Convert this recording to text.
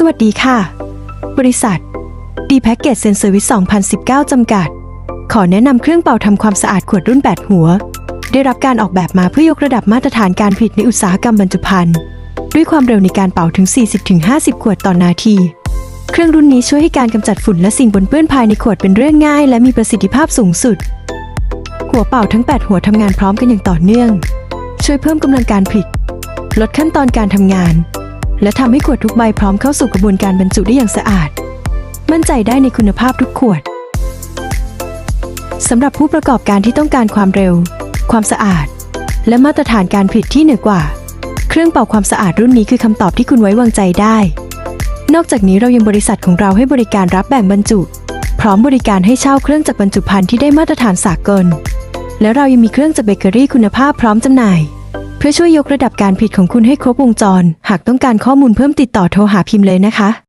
สวัสดีค่ะ บริษัท D Package Sense Service 2019 จำกัด ขอแนะนำเครื่องเป่าทำความสะอาดขวดรุ่น 8 หัว ได้รับการออกแบบมาเพื่อยกระดับมาตรฐานการผลิตในอุตสาหกรรมบรรจุภัณฑ์ ด้วยความเร็วในการเป่าถึง 40-50 ขวดต่อนาที เครื่องรุ่นนี้ช่วยให้การกำจัดฝุ่นและสิ่งปนเปื้อนภายในขวดเป็นเรื่องง่าย และมีประสิทธิภาพสูงสุด หัวเป่าทั้ง 8 หัวทำงานพร้อมกันอย่างต่อเนื่อง ช่วยเพิ่มกำลังการผลิต ลดขั้นตอนการทำงาน และทำให้ขวดทุกใบพร้อมเข้าสู่กระบวนการบรรจุได้อย่างสะอาด มั่นใจได้ในคุณภาพทุกขวดสำหรับผู้ประกอบการที่ต้องการความเร็ว ความสะอาด และมาตรฐานการผลิตที่เหนือกว่า เครื่องเป่าความสะอาดรุ่นนี้คือคำตอบที่คุณไว้วางใจได้ นอกจากนี้เรายังบริษัทของเราให้บริการรับแบ่งบรรจุ พร้อมบริการให้เช่าเครื่องจักรบรรจุภัณฑ์ที่ได้มาตรฐานสากล และเรายังมีเครื่องจักรเบเกอรี่คุณภาพพร้อมจำหน่าย เพื่อช่วยยกระดับการผิดของคุณให้ครบวงจร หากต้องการข้อมูลเพิ่มติดต่อโทรหาพิมพ์เลยนะคะ